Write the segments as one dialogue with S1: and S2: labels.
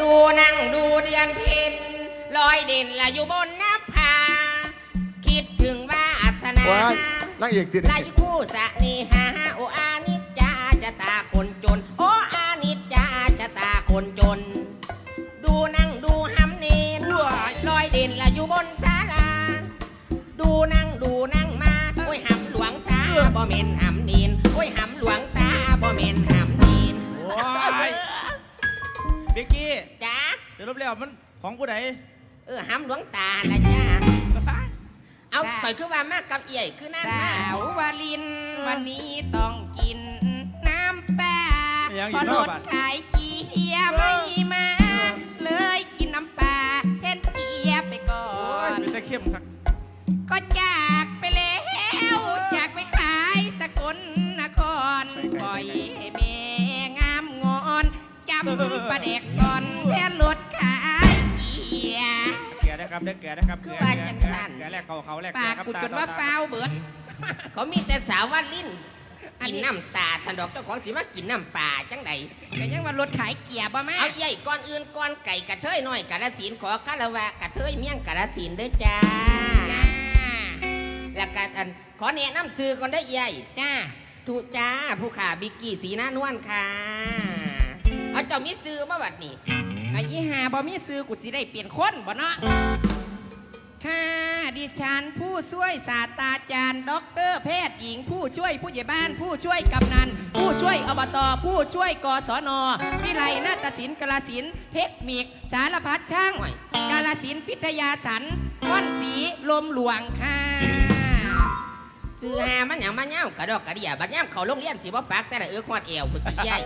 S1: ดูนั่งดูเดือนเพ็ญลอยเด่นละอยู่บนหน้าผาคิดถึงวาสนา
S2: ว้ายนางเอกติด
S1: ไล่คู่สะนีหาโออานิจจาจะตาคนจน โออานิจจาจะตาคนจน ดูนั่งดูหำเนนลอยเด่นละอยู่บนศาลา ดูนั่งดูนั่งมาโอ้ยหำหลวงตาบ่เมนหำนีนโอ้ยหำหลวงตาบ่เมนหำนีน
S3: โอ้ย บิ๊กกี้
S1: จ้า
S3: สรุปแล้วมันของผู้ใด
S1: เออหำหลวงตาละจ้าเอาข่อยคือว่ามากกับเอี่ยคือนั่น
S4: สา
S1: มา
S4: ววาลินวันนี้ต้องกินน้ำปลา
S3: ยัง
S4: พ
S3: อี
S4: อกร
S3: รอบ
S4: ถ
S3: อะ
S4: ขายเกียำประ
S3: เด็
S4: กก่อนแทนรถขายเกียร์
S3: เกลือนะครับเด้อเกลือนะครับ
S1: คื
S3: เก
S1: อ
S3: ลือ
S1: ว่า
S3: เกลือ
S1: จัง
S3: เกลือ
S1: ซั่น
S3: เกลือแรกเขาเขาแรก
S4: ปาก
S3: ครับ
S4: กู
S3: ตา
S4: จนว่า
S3: ต
S4: ฟาวเบิด
S1: เขามีแต่สาวว่าลิ้น
S4: อัน
S1: กิน
S4: นี้
S1: น้ำตาฉันดอกเจ้าของสิมากินน้ำปลาจังใด
S4: ก็ยังว่ารถขายเกียร์บ่แม่
S1: เอาใหญ่ก่อนอื่นก่อนไก่กระเทยหน่อยกระสินขอคารวะกระเทยเมี่ยงกระสินเด้อจ้า
S4: จ้า
S1: แล้วก็อันขอแนะนำซื้อก่อนได้อใหญ่
S4: จ้า
S1: ถูกจ้าผู้ขาบิกกี้สีหน้านวลค่ะ เจ้ามีซื้อมาบัดนี้
S4: ไอ้ยี่หาบ่มีซื้อกูสิได้เปลี่ยนคนบ่เนาะค่ะดิฉันผู้ช่วยศาสตราจารย์ด็อกเตอร์แพทย์หญิง ผู้ช่วยผู้ใหญ่บ้าน ผู้ช่วยกำนัน ผู้ช่วยอบต ผู้ช่วยกศนวิไลนาฏศิลป์กาลสินเทคนิค สารพัดช่างกาลสินพิทยาสันว่อนสีลมหลวงค่ะ
S1: ซื้อหามันอย่างมาเน่ากระดอกกระเดียบัดย่ำเขาโรงเรียนสิบ่ปักแต่ละเอื้อควอดเอวคุณพี่ใหญ่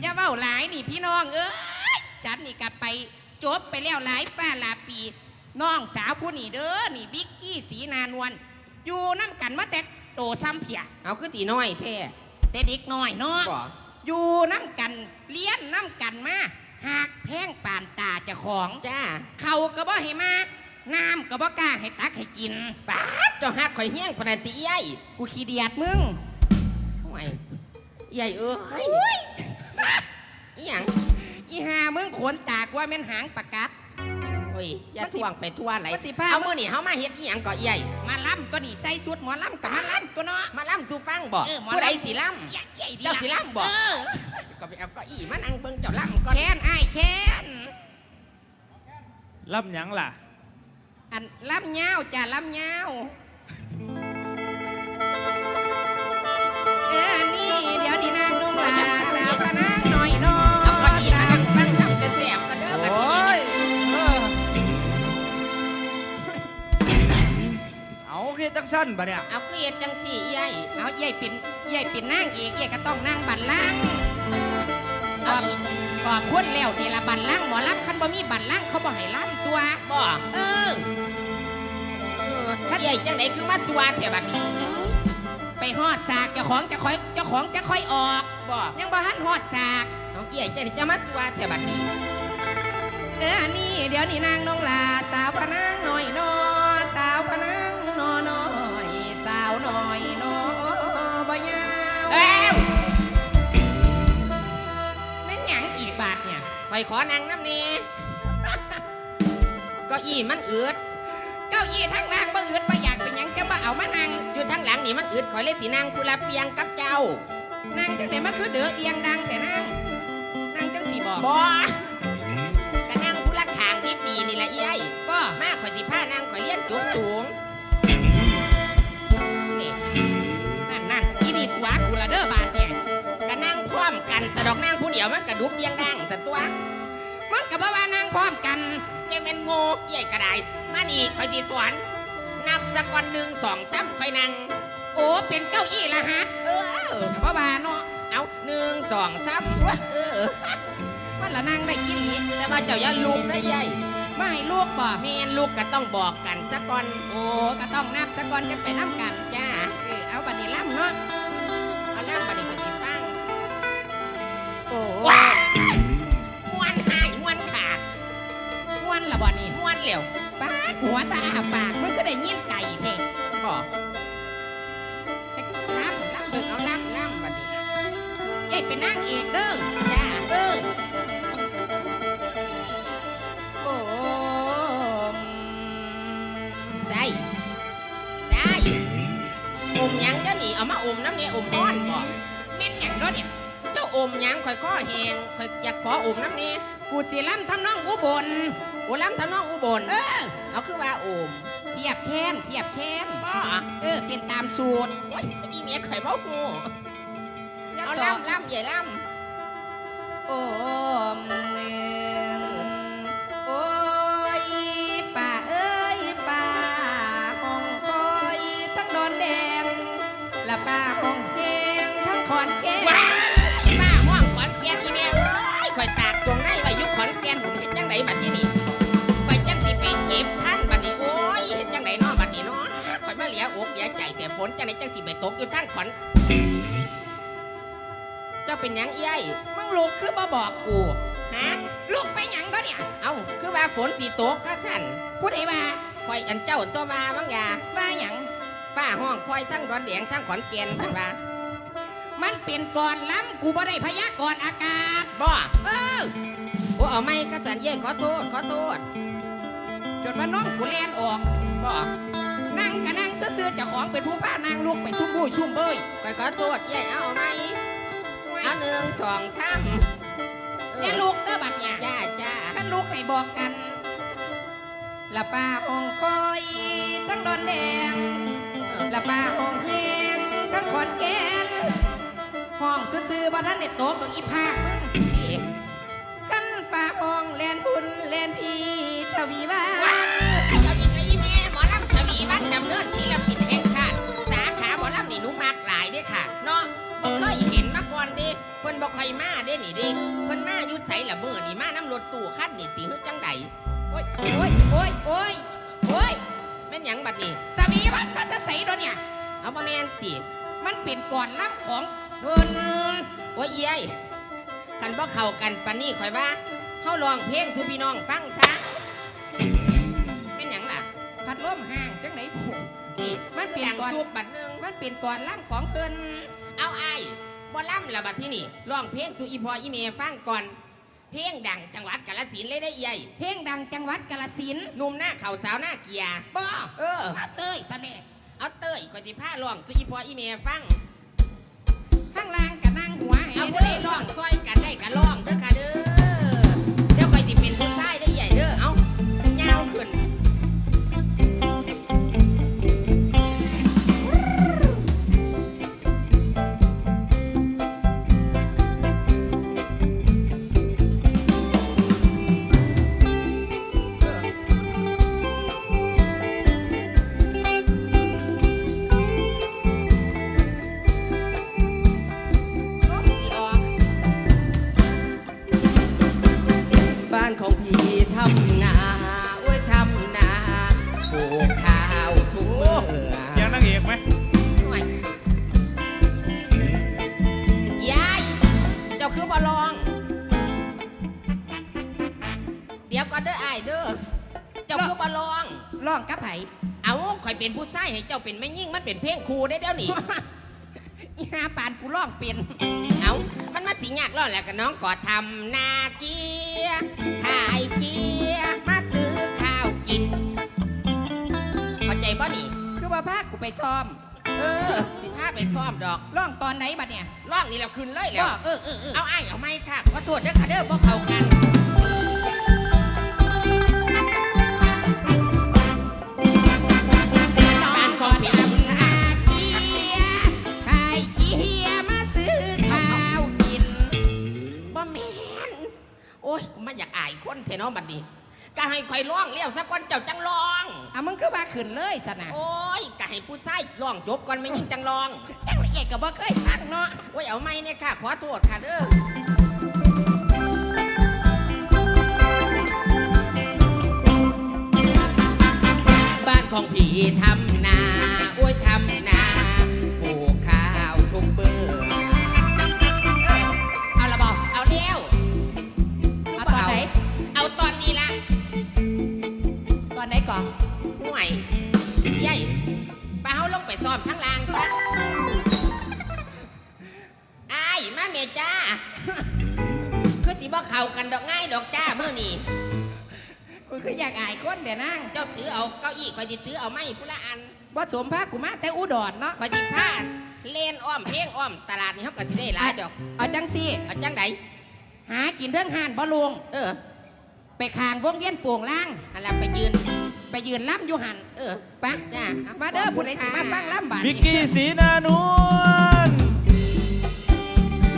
S4: อย่าเว้าหลายนี่พี่น้องเอ้ยฉันนี่กลับไปจบไปแล้วหลายป้าหลายปี น้องสาวผู้นี่เด้อนี่บิ๊กกี้สีนานวลอยู่น้ำกันมาแต่โตซ้ำเพีย
S1: เอาคือตีน้อยแท้
S4: แต่เด็กน้อยเนาะ
S1: บ่
S4: อยู่น้ำกันเลี้ยนน้ำกันมาหากแพงป่านตาเจะของ
S1: จ้า
S4: เขาก็บ่ให้มาน้ำก็บ่กล้าให้ตักให้กิน
S1: ป๊าดเจ้าหักข่อยเฮี้ยงพนันตีใหญ่
S4: กูขี้เดียดมึง
S1: ทำไมใหญ่เอ้ย อีหยัง
S4: อีหามึงขนตากว่าแม่นหางปากกัด
S1: โอ้ยอย่า
S4: มันสิ
S1: ทวงไปทั่วไหล
S4: มันสิพา
S1: เอามือนี่เฮามาเฮ็ดอีหยังเกาะใหญ่
S4: มาล่ำตัวนี้ใส่สุดหมอล่ำกับมาล่ำตัวเนาะ
S1: มาล่ำสู่ฟังบ่
S4: เออหมอลำ
S1: ผู้ใดสิล่
S4: ใหญ่ใหญ่ดี
S1: เจ้าสิล่ำบ่
S4: เออำ
S1: ก็ไปเอาเก้าอี้มานั่งเบิ่งเจ้าล่ำก่อน
S4: แค้นไอ้ายแค้น
S3: รับหยังล่ะ
S4: อันล่ำเงาวจ้ะล่ำเงาว สั้น
S3: ปะเนี่ย
S1: เอาคือเฮ็ดจังสี่ใหญ่
S4: เอาใหญ่เป็นใหญ่เป็นนางเอกใหญ่ก็ต้องนางบันลังก์
S1: เอา
S4: ก็
S1: อีก
S4: ก็คนแล้วนี่ละบันลังก์หมอลำคันบ่มีบันลังก์เขาบ่ให้ล่ำตัว
S1: บ่เออเออใหญ่จังไหนคือมาสวาแถวบัดนี้
S4: ไปฮอดสากเจ้าของจะค่อยเจ้าของจะค่อยออก
S1: บ่
S4: ยังบ่ทันฮอดสาก
S1: เอาใหญ่จังไหนจะมาสวาแถวบัดนี้
S4: เอออันนี้เดี๋ยวนี้นางน้องลาสาวพะนางหน่อยนอส ทเนี่ย
S1: ไปขอนั่งน้ำนี่เก็อี้มันอืด
S4: เก้าอี้ทั้งล่างบ่อึดบ่อยากเป็นหยังจะบ่เอามานั่ง
S1: อยู่ทั้งหลังนี่มันอืดขอยเลยสินั่งกุลาเปียงกับเจ้า
S4: นั่งจังได๋มาคือเดือเดียงดังแต่นั่งนั่งจังสิบอก
S1: บ่ก็นั่งกุละขางที่ปีนี่แหละเอ้ย
S4: บ่
S1: มาข่อยสิผ้านั่งข่อยเลี้ยนจุกสูงนี่
S4: นั่น กัน
S1: สะดอกนั่งผู้เดียวมันกระดุกเบียงดังสัตัว
S4: มันก็บ่ว่านั่งพร้อมกัน
S1: จะเป็นโง่ใหญ่กระไดมานี่ข่อยสิสอนนับสักก่อนหนึ่งสองจ้ำข่อยนั่ง
S4: โอ้เป็นเก้าอี้ละฮะ
S1: เออ
S4: ก็บ่ว่าเนาะ
S1: เอาหนึ่งสองจ้ำเออ
S4: มันละนั่งได้อีหลี
S1: แต่ว่าเจ้าอย่าลุกได้ใหญ่
S4: บ่ลูกบ่
S1: เมียนลูกก็ต้องบอกกันสักก่อน
S4: โอ้ก็ต้องนับซะก่อนจะไปนับกัน
S1: จ้า
S4: เออเอาบัดนี้ล่ำเนาะ
S1: ว้ายม้วนหายม้วนขาด
S4: ม้วนละบอนี่
S1: ม้วนเหลว
S4: ปากหัวตาปากมันก็ได้ยินไก่เท่
S1: บ่
S4: ล้ำล้ำ
S1: งเอาล้ำล้ำ
S4: บ่นี่ยเป็นนางเอกเด้อ
S1: จ้าเออโอมใจใจอมยังก็หนีเอามาอมน้ำเนี่ยอมอ้อนบ่
S4: แม่นหยังเด้อเนี่ย
S1: อมหยังข่อยข้อแหงข่อยอยากขออมน้ำเนี่ย
S4: กูสิล้ำทำน้องอุบล
S1: โอล้ำทำน้องอุบล
S4: เออ
S1: เอาคือว่าอม
S4: เทียบแค้นเทียบแค้น
S1: บ่
S4: เออเป็นตามสูตร
S1: โอ้ยอีเมียข่อยบ่ฮู้เอา
S4: สอง
S1: ล้ำล้ำใหญ่ล้
S4: โอ้มหนึ่ง
S1: บัดที่นี่ข่อยจังสิไปเก็บท่านบัดนี้โอ้ยเฮ็ดจังไดเนาะบัดนี้เนาะข่อยมาเหลียอกเหลียใจแต่ฝนจังไดจังสิไปตกอยู่ทางขอนเจ้าเป็นหยังเอ้ย
S4: มึงลูกคือมาบอกกู
S1: ฮะ
S4: ลูกไปหยังก็เนี่ย
S1: เอ้าคือว่าฝนสีตกก็สั่น
S4: พูดไอ้ว่า
S1: คอยอันเจ้าตัวมาบางอยา
S4: ว่าหยัง
S1: ฝ้าห้องคอยทั้งร้อนแดงทั้งขอนแก่นเพิ่นว่า
S4: มันเป็นก่อนล้ำกูบ่ได้พยากรณ์อากาศ
S1: บ่
S4: เออ
S1: โอ้เอาไม่ก็สั่นเย่ขอโทษขอโทษ
S4: จนว่าน้องกูแลนออก
S1: บ่
S4: นั่งก็นั่งเสื้อๆเจ้าของเป็นผู้พานางลูกไปซุ่มบุ้ยซุ่มเบย
S1: คอยขอโทษเย่เอาเอาไหมเอาหนึ่งสองสามเอ
S4: อย่า
S1: อ
S4: ลูกเด้อบัดเนี่ย
S1: จ้าจ้า
S4: ขันลูกให้บอกกันละป้าห้องคอยทั้งดอนแดงละป้าห้องแหงทั้งขอนแก่นห้องซื่อๆบ่ท่านได้ตกดอกอีภาคมึง วีว่า
S1: ว้าวเจ้าหญิงไอ้แม่หมอลำชวีวันดำเนินศิลปินแห่งชาติสาขาหมอลำนี่หนูมากหลายเด้อค่ะเนาะบ่เคยเห็นมาก่อนเด้เพิ่นบ่ค่อยมาเด้นี่เด้เพิ่นมาอยู่ไสละมื้อนี่มานํรถตู้คันนี่ติเฮ็ดจังได
S4: โอ้ยโอ้ยโอ้ยโอ้ยโอ้ย
S1: แม่นหยังบัดนี้
S4: สวีวันพัตใสดอกเนี่ย
S1: เอาบ่แม่นติ
S4: มันเป็นก่อนล้ำของเพิ่น
S1: โอ้ยเอ้ยคันบ่เข้ากันปานนี้ข่อยว่าเฮาร้องเพลงสู่พี่น้องฟังซะ
S4: ดลมห่างจังไหนผูก
S1: นี่
S4: มันเปลี่ยน
S1: อย่าง
S4: ก่อน
S1: สูบบัดหนึง
S4: มันเป็นก่อนล้ำของเพิ่น
S1: เอาไอ้ายบ่ล่ำละบัดที่นี่ร้องเพลงสู่อีพออีเมฟังก่อนเพลงดังจังหวัดกาฬสินธุ์เลยได้เอ้ย
S4: เพลงดังจังหวัดกาฬสินธุ์
S1: หนุ่มหน้าเขาสาวหน้าเกียร์
S4: บ่
S1: เออ
S4: มาเต้ยสะแหน่
S1: เอาเต้ยก่อนสิพาร้องสู่อีพออีเมฟัง
S4: ข้างล่างกับนั่งหัวให้
S1: เอาผู้
S4: เด้
S1: ใด
S4: อ
S1: ร้องซอยกันได้ก็ร้องเด้อค่ะเด้อ ดี๋ยว
S4: ก่
S1: อนเด้ออ้ายเด้อเจ้าคือบ่ลอง
S4: ร้องกับไผ
S1: เอาข่อยเป็นผู้ชายให้เจ้าเป็นแม่ยิ่งมันเป็นเพลงครูได้เดี๋ยวนี้
S4: อีหาปานกูร้องเป็น
S1: เอามันมาสิยากล้อแหละกับน้องก็ทำนาเกียร์ขายเกียร์มาซื้อข้าวกินเข้าใจบ่นี่
S4: คือว่าพากูไปซ้อม
S1: เออ สิพาไปซ่อมดอก
S4: ร้องตอนไหนบัดเนี่ย
S1: ร้องนี่เราขึ้นเลยแล้
S4: ก็
S1: ว
S4: เออเออเออ
S1: เอาไอ้ายเอาไม่ค่ะขอโทษเด้อค่ะเด้อบ่เข้ากัน คนเทเนอบัดนี้ก็ให้ข่อยร้องเลี้ยวสักก่อนเจ้าจังร้อง
S4: อะมึงก็มาขึ้นเลยสนะ
S1: โอ้ยก็ให้ผู้ชายร้องจบก่อนไม่ยิงจังร้อง
S4: จังละเอียดก็บ่เคยฟังเนาะ
S1: โอ้ยเอาไม่เนี่ยค่ะ ขอโทษค่ะเด้อบ้านของพี่ทำ
S4: อนไหนก่อน
S1: ห่วยใหญ่ป้าเฮาลงไปซ้อมทั้งลางครับไอ้ายมาเมจ้า คือสิบ่เข้ากันดอกง่ายดอกจ้าเมื่อนี้
S4: กูคืออยากอายคนเดี๋ยวนั่ง
S1: เจ้าถือเอาเก้าอี้คอยจิถือเอาไม้ผู้ละอัน
S4: ว่าสมภาคกูมาแต่อุดรเนาะ
S1: คอยจิผ้าเล่นอ้อมเพลงอ้อมตลาดนี่เขาก็สิได้หลายดอก
S4: เอาจังสิ
S1: เอาจังได
S4: หากินเรื่องหานบ่ลง
S1: เออ
S4: ไปคางวงเวียนโป่งล่าง
S1: หันหลังไปยืน
S4: ไปยืนล่ำอยู่หัน
S1: เออ
S4: ไป
S1: จ้า
S4: มาเด้อผู้ใดสิมาฟังล่ำบาด
S3: มิก
S4: นี้
S3: กี้สีนานวล